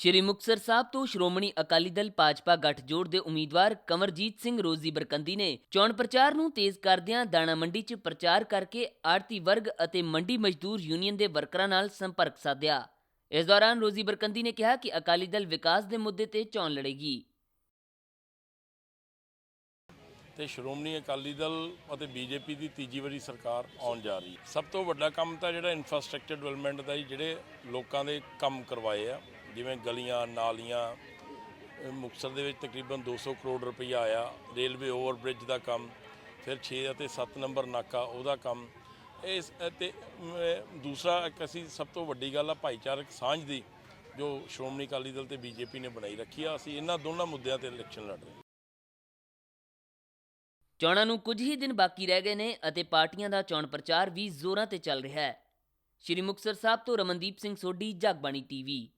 ਸ਼੍ਰੀ ਮੁਕਤਸਰ ਸਾਹਿਬ ਤੋਂ ਸ਼੍ਰੋਮਣੀ ਅਕਾਲੀ ਦਲ ਭਾਜਪਾ ਗੱਠਜੋੜ ਦੇ ਉਮੀਦਵਾਰ ਕਮਰਜੀਤ ਸਿੰਘ ਰੋਜ਼ੀ ਬਰਕੰਦੀ ਨੇ ਚੋਣ ਪ੍ਰਚਾਰ ਨੂੰ ਤੇਜ਼ ਕਰਦਿਆਂ ਦਾਣਾ ਮੰਡੀ 'ਚ ਪ੍ਰਚਾਰ ਕਰਕੇ ਆੜਤੀ ਵਰਗ ਅਤੇ ਮੰਡੀ ਮਜ਼ਦੂਰ ਯੂਨੀਅਨ ਦੇ ਵਰਕਰਾਂ ਨਾਲ ਸੰਪਰਕ ਸਾਧਿਆ। ਇਸ ਦੌਰਾਨ ਰੋਜ਼ੀ ਬਰਕੰਦੀ ਨੇ ਕਿਹਾ ਕਿ ਅਕਾਲੀ ਦਲ ਵਿਕਾਸ ਦੇ ਮੁੱਦੇ ਤੇ ਚੋਣ ਲੜੇਗੀ। ਤੇ ਸ਼੍ਰੋਮਣੀ ਅਕਾਲੀ ਦਲ ਅਤੇ ਬੀਜੇਪੀ ਦੀ ਤੀਜੀ ਵਾਰੀ ਸਰਕਾਰ ਆਉਣ ਜਾ ਰਹੀ। ਹੈ ਸਭ ਤੋਂ ਵੱਡਾ ਕੰਮ ਤਾਂ ਜਿਹੜਾ ਇਨਫਰਾਸਟ੍ਰਕਚਰ ਡਿਵੈਲਪਮੈਂਟ ਦਾ ਜਿਹੜੇ ਲੋਕਾਂ ਦੇ ਕੰਮ ਕਰਵਾਏ ਆ। ਜਿਵੇਂ ਗਲੀਆਂ, ਨਾਲੀਆਂ, ਅਹ ਮੁਕਤਸਰ ਦੇ ਵਿੱਚ ਤਕਰੀਬਨ 200 ਕਰੋੜ ਰੁਪਈਆ ਆਇਆ। ਰੇਲਵੇ ਓਵਰਬ੍ਰਿਜ ਦਾ ਕੰਮ, ਫਿਰ 6 ਅਤੇ 7 ਨੰਬਰ ਨਾਕਾ, ਉਹਦਾ ਕੰਮ। ਇਸ ਅਤੇ ਦੂਸਰਾ ਇੱਕ ਅਸੀਂ ਸਭ ਤੋਂ ਵੱਡੀ ਗੱਲ ਆ ਭਾਈਚਾਰਕ ਸਾਂਝ ਦੀ, ਜੋ ਸ਼੍ਰੋਮਣੀ ਅਕਾਲੀ ਦਲ ਤੇ ਬੀਜੇਪੀ ਨੇ ਬਣਾਈ ਰੱਖੀ ਆ। ਅਸੀਂ ਇਹਨਾਂ ਦੋਨਾਂ ਮੁੱਦਿਆਂ ਤੇ ਇਲੈਕਸ਼ਨ ਲੜ ਰਹੇ ਚੋਣਾਂ ਨੂੰ ਕੁਝ ਹੀ ਦਿਨ ਬਾਕੀ ਰਹਿ ਗਏ ਨੇ ਅਤੇ ਪਾਰਟੀਆਂ ਦਾ ਚੋਣ ਪ੍ਰਚਾਰ ਵੀ ਜ਼ੋਰਾਂ ਤੇ ਚੱਲ ਰਿਹਾ ਹੈ। ਸ਼੍ਰੀ ਮੁਕਤਸਰ ਸਾਹਿਬ ਤੋਂ ਰਮਨਦੀਪ ਸਿੰਘ ਸੋਢੀ, ਜਗਬਾਣੀ ਟੀਵੀ।